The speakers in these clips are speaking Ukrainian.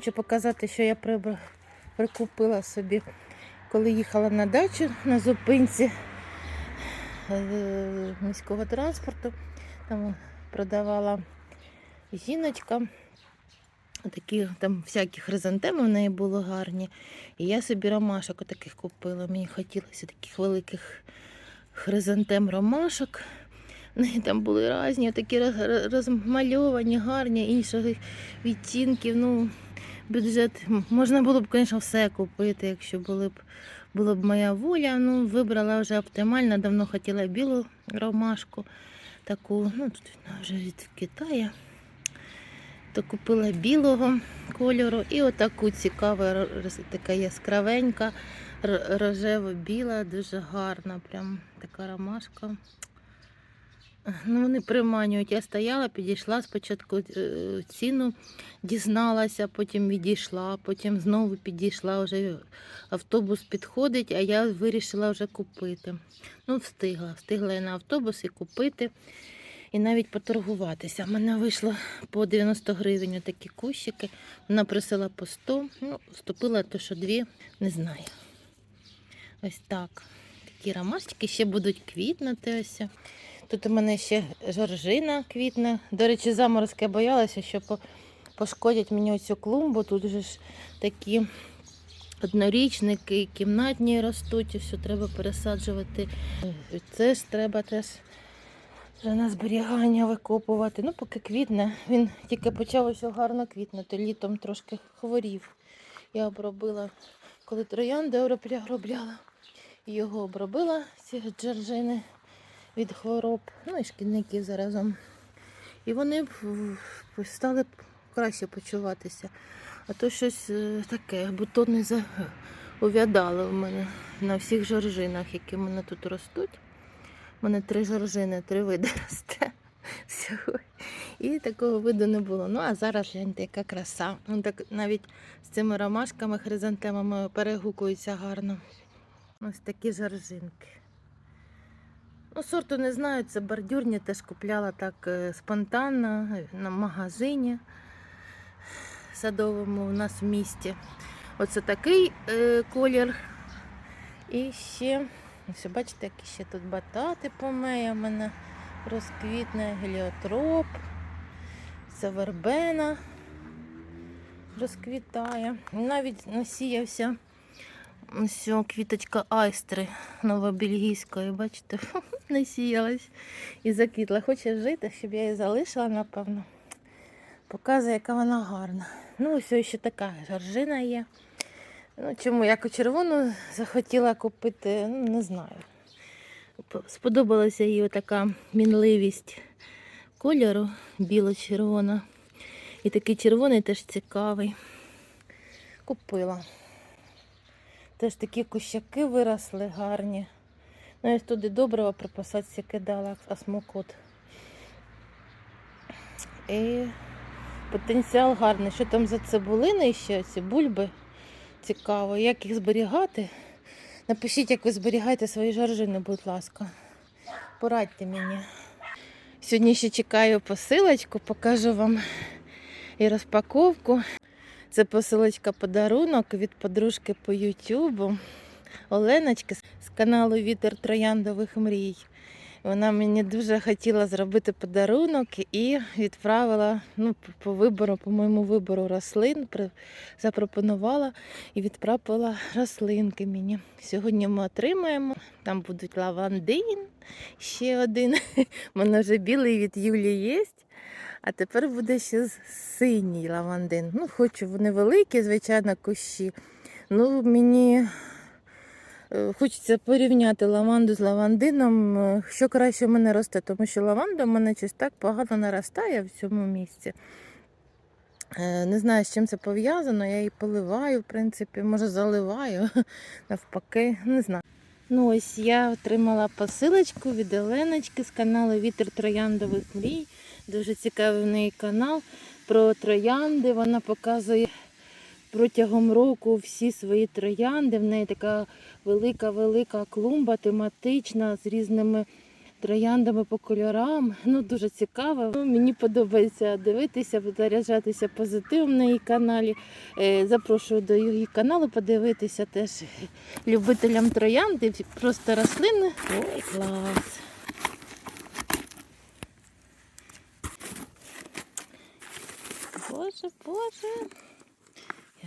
хочу показати, що я прикупила собі, коли їхала на дачу на зупинці е, міського транспорту. Там продавала жіночка. Такі там всякі хризантеми в неї були гарні. І я собі ромашок таких купила. Мені хотілося таких великих хризантем ромашок. В неї там були різні, такі роз- роз- розмальовані, гарні, інших відтінків. Ну, бюджет можна було б, звісно, все купити, якщо були б, була б моя воля. Ну, вибрала вже оптимально, давно хотіла білу ромашку. Таку, ну, тут вона вже від Китаю. То купила білого кольору і отаку цікаву, така яскравенька, рожево-біла, дуже гарна, прям така ромашка. Ну, вони приманюють. Я стояла, підійшла спочатку е, ціну, дізналася, потім відійшла, потім знову підійшла, вже автобус підходить, а я вирішила вже купити. Ну, встигла. Встигла я на автобус і купити, і навіть поторгуватися. У мене вийшло по 90 гривень такі кущики. Вона просила по 100, ну, вступила то, що дві, не знаю. Ось так. Такі ромашки ще будуть квітнути ось. Тут у мене ще жоржина квітне. До речі, заморозки боялася, що пошкодять мені оцю клумбу. Тут же ж такі однорічники, кімнатні ростуть, і все треба пересаджувати. Це ж треба теж вже на зберігання викопувати. Ну, поки квітне. Він тільки почав ось гарно квітнути. Літом трошки хворів. Я обробила, коли троянди обробляла. Його обробила, ці джорджини від хвороб, ну і шкідників заразом. І вони стали краще почуватися. А то щось е, таке, бутони увядали в мене на всіх жоржинах, які в мене тут ростуть. У мене три жоржини, три види росте всього. І такого виду не було. Ну а зараз гляньте, яка краса. Ну, так навіть з цими ромашками, хризантемами перегукуються гарно. Ось такі жоржинки. Ну, сорту не знаю, це бордюрні, теж купляла так е, спонтанно е, на магазині садовому у нас в місті. Оце такий е, колір. І ще, ось бачите, які ще тут батати помея в мене розквітне, геліотроп, це вербена розквітає. Навіть насіявся ось квіточка айстри новобельгійської, бачите, насіялась і заквітла. Хоче жити, щоб я її залишила, напевно. Показує, яка вона гарна. Ну, ось ще така жаржина є. Ну, чому я червону захотіла купити, ну, не знаю. Сподобалася їй така мінливість кольору біло-червона. І такий червоний теж цікавий. Купила. Теж такі кущаки виросли гарні. Ну, я туди доброго при посадці кидала осмокот. І потенціал гарний. Що там за цибулини ще, ці бульби? Цікаво. Як їх зберігати? Напишіть, як ви зберігаєте свої жоржини, будь ласка. Порадьте мені. Сьогодні ще чекаю посилочку, покажу вам і розпаковку. Це посилочка подарунок від подружки по Ютубу Оленочки з каналу Вітер Трояндових мрій. Вона мені дуже хотіла зробити подарунок і відправила ну, по вибору, по моєму вибору рослин, запропонувала і відправила рослинки мені. Сьогодні ми отримаємо. Там будуть лавандин, ще один. У мене вже білий від Юлі є. А тепер буде ще синій лавандин. Ну, хочу, вони великі, звичайно, кущі. Ну, мені хочеться порівняти лаванду з лавандином. Е, Що краще в мене росте, тому що лаванда в мене щось так погано наростає в цьому місці. Е, Не знаю, з чим це пов'язано. Я її поливаю, в принципі, може заливаю навпаки, не знаю. Ну ось я отримала посилочку від Оленочки з каналу Вітер Трояндових мрій. Дуже цікавий в неї канал про троянди. Вона показує протягом року всі свої троянди. В неї така велика-велика клумба тематична з різними трояндами по кольорам. Ну, дуже цікаво. Ну, Мені подобається дивитися, заряджатися позитивом на її каналі. Е, Запрошую до її каналу подивитися теж любителям троянди, просто рослини. Ой, клас! Боже, боже.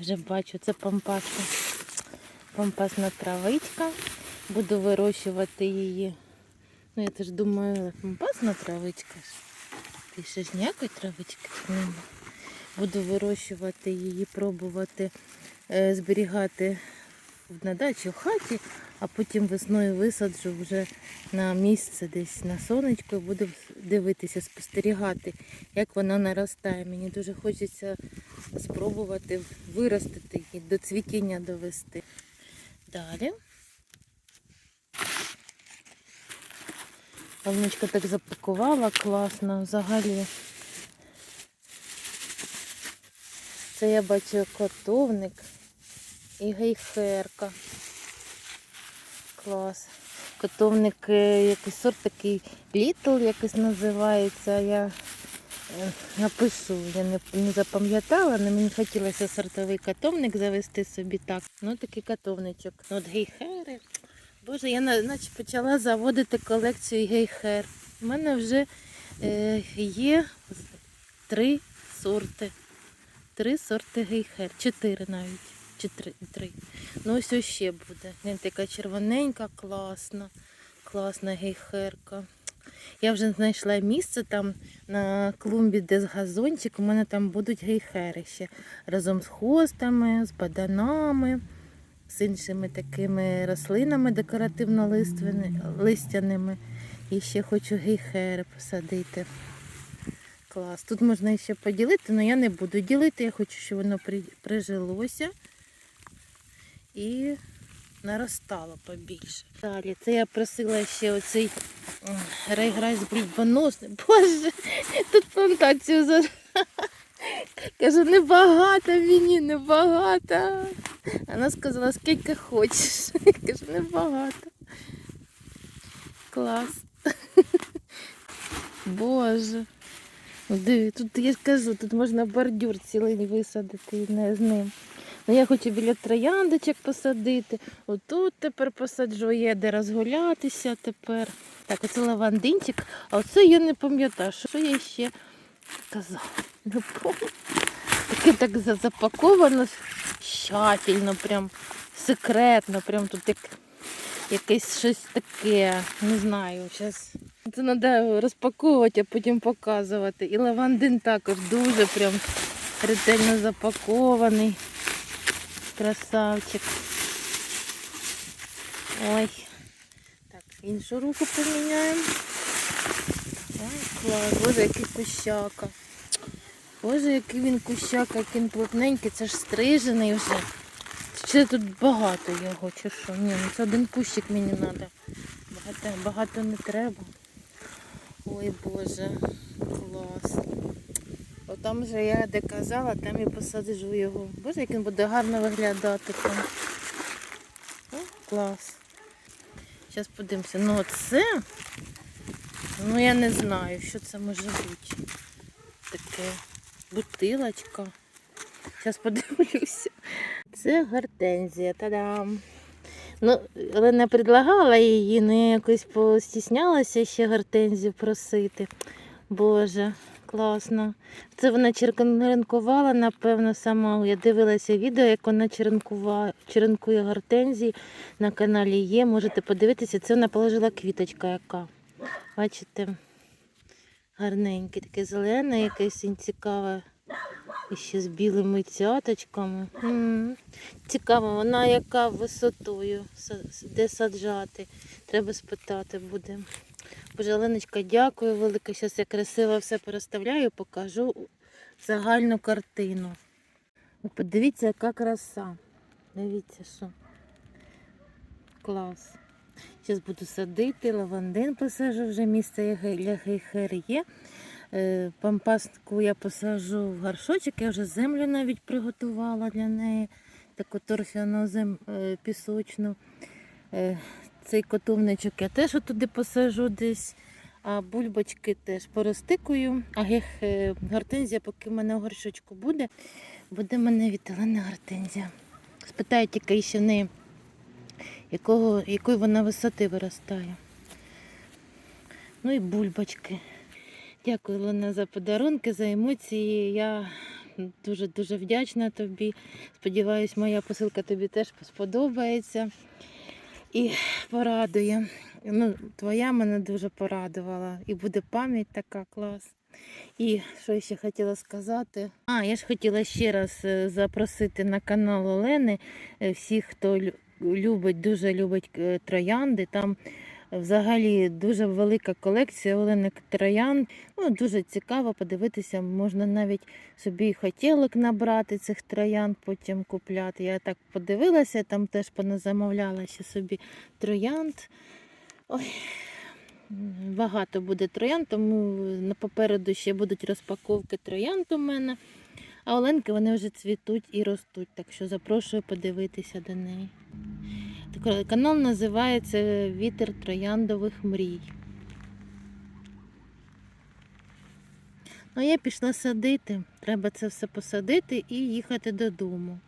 Вже бачу, це пампасна, Пампасна травичка. Буду вирощувати її. Ну, я теж думаю, пампасна травичка ж. ще ж ніякої травички нема. Буду вирощувати її, пробувати е, зберігати на дачі в хаті, а потім весною висаджу вже на місце десь на сонечко і буду дивитися, спостерігати, як вона наростає. Мені дуже хочеться спробувати виростити її, до цвітіння довести. Далі. Павничка так запакувала класно. Взагалі. Це я бачу котовник і гейхерка. Клас. Котовник якийсь сорт такий літл якось називається. Я е, напишу, я не, не запам'ятала, але мені хотілося сортовий котовник завести собі так. Ну такий котовничок. Ну, От гейхери. Боже, я наче почала заводити колекцію гейхер. У мене вже е, є три сорти. Три сорти гейхер. Чотири навіть. Чи три. три. Ну ось ще буде. Він така червоненька, класна. Класна гейхерка. Я вже знайшла місце там на клумбі, де з газончик. У мене там будуть гейхери ще разом з хостами, з баданами, з іншими такими рослинами декоративно-листяними. І ще хочу гейхери посадити. Клас. Тут можна ще поділити, але я не буду ділити. Я хочу, щоб воно прижилося і наростало побільше. Далі, це я просила ще оцей м, рейграйс брідьбоносний. Боже, тут плантацію за. Кажу, небагато мені, небагато. Вона сказала, скільки хочеш. Кажу, небагато. Клас. Боже. Диви, тут я ж кажу, тут можна бордюр цілий висадити не з ним. Ну, я хочу біля трояндочок посадити. Отут тепер посаджу, є де розгулятися тепер. Так, оце лавандинчик, а оце я не пам'ятаю, що я ще казала. Не пам'ятаю. Таке так за- запаковано тщательно, прям секретно, прям тут як, якесь щось таке. Не знаю, зараз. Це треба розпаковувати, а потім показувати. І лавандин також дуже прям ретельно запакований. Красавчик. Ой. Так, іншу руку поміняємо. Ой, клас. Боже, який кущака. Боже, який він кущака, який він плотненький, це ж стрижений вже. Чи тут багато його, чи що? Ні, ну це один кущик мені треба. Багато, багато не треба. Ой Боже, клас. Отам же я де казала, там і посаджу його. Боже, як він буде гарно виглядати там. О, клас. Зараз подивимося. Ну це, ну я не знаю, що це може бути. Таке бутилочка. Зараз подивлюся. Це гортензія. Та-дам! Ну, Олена предлагала її, але я якось постіснялася ще гортензію просити. Боже, класно. Це вона черенкувала, напевно, сама. Я дивилася відео, як вона черенкує гортензії. На каналі є. Можете подивитися. Це вона положила квіточка яка. Бачите? Гарненьке, таке зелене, якесь цікаве. І ще з білими цяточками. М, Цікаво, вона яка висотою, де саджати. Треба спитати буде. Боже, Оленочка, дякую велике. Зараз я красиво все переставляю, покажу загальну картину. Ви подивіться, яка краса. Дивіться, що. Клас. Зараз буду садити, лавандин посажу, вже місце для гейхер є. Е, Пампастку я посажу в горшочок, я вже землю навіть приготувала для неї, таку торфяну зем... е, пісочну. Цей котовничок я теж туди посажу десь. А бульбочки теж поростикую. А гех е, гортензія, поки в мене горшочку буде, буде в мене віталина гортензія. Спитаю тільки ще в неї, якого, якої вона висоти виростає. Ну і бульбочки. Дякую, Лена, за подарунки, за емоції. Я дуже-дуже вдячна тобі. Сподіваюсь, моя посилка тобі теж сподобається і порадує. Ну, твоя мене дуже порадувала. І буде пам'ять така клас. І що ще хотіла сказати? А, я ж хотіла ще раз е, запросити на канал Олени е, всіх, хто любить, дуже любить е, троянди. Там взагалі дуже велика колекція Олени троянд. Ну, дуже цікаво подивитися. Можна навіть собі хотілок набрати цих троянд, потім купляти. Я так подивилася, там теж поназамовляла ще собі троянд. Ой, багато буде троянд, тому попереду ще будуть розпаковки троянд у мене. А оленки вони вже цвітуть і ростуть, так що запрошую подивитися до неї. Канал називається Вітер трояндових мрій. Ну, я пішла садити. Треба це все посадити і їхати додому.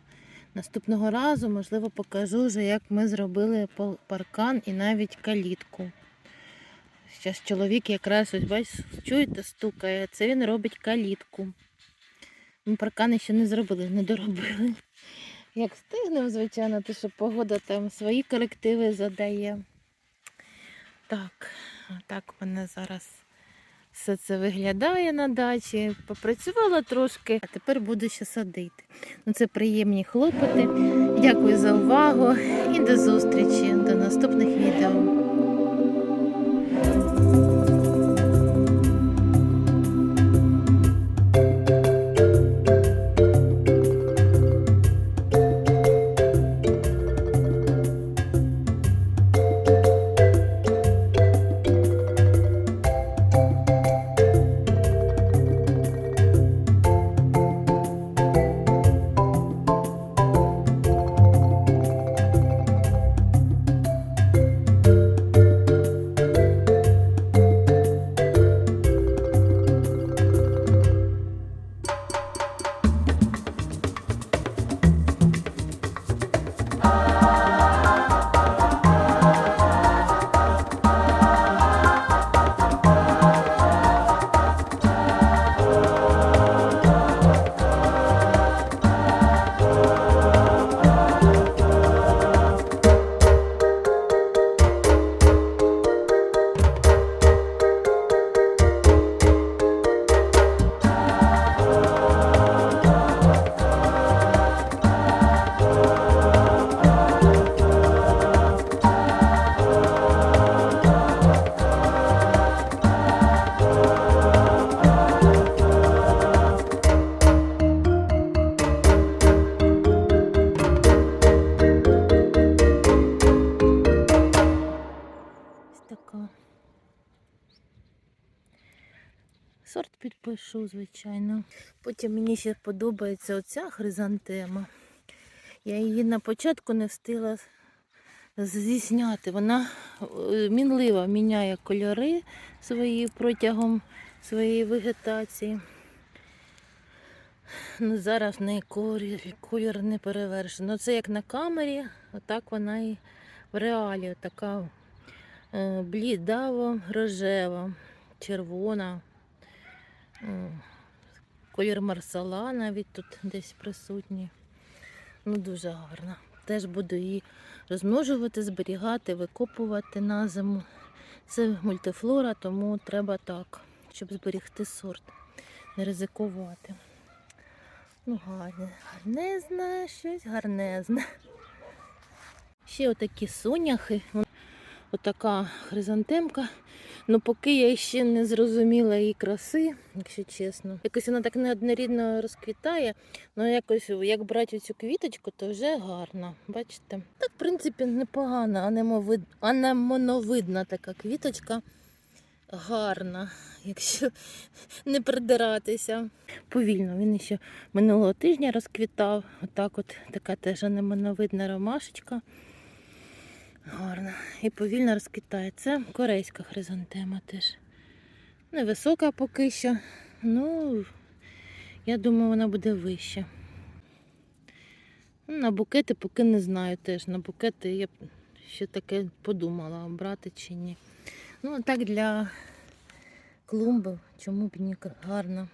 Наступного разу, можливо, покажу вже, як ми зробили паркан і навіть калітку. Зараз чоловік якраз ось бачиш, чуєте, стукає. Це він робить калітку. Ми паркани ще не зробили, не доробили. Як встигнемо, звичайно, то що погода там свої колективи задає. Так, так в мене зараз все це виглядає на дачі. Попрацювала трошки, а тепер буду ще садити. Ну, це приємні хлопоти. Дякую за увагу і до зустрічі до наступних відео. Звичайно. Потім мені ще подобається оця хризантема. Я її на початку не встигла зізняти. Вона е, мінливо міняє кольори свої протягом своєї вегетації. Ну, зараз в неї колір, колір не перевершено. Це як на камері, отак вона і в реалі. Така е, блідаво рожева, червона. Колір марсала навіть тут десь присутній. Ну, дуже гарна. Теж буду її розмножувати, зберігати, викопувати на зиму. Це мультифлора, тому треба так, щоб зберігти сорт, не ризикувати. Ну, гарне, гарнезне, щось гарнезне. Ще отакі соняхи. Отака хризантемка. Ну, поки я ще не зрозуміла її краси, якщо чесно. Якось вона так неоднорідно розквітає. Ну, якось, як брати цю квіточку, то вже гарно. Бачите? Так, в принципі, непогана, анемовид... анемоновидна така квіточка. Гарна, якщо не придиратися. Повільно він ще минулого тижня розквітав. Отак от така теж анемоновидна ромашечка. Гарно. І повільно розквітає. Це корейська хризантема теж. Невисока поки що. Ну, я думаю, вона буде вища. Ну, На букети поки не знаю теж. На букети я б ще таке подумала, брати чи ні. Ну, а так для клумби, чому б ні гарно.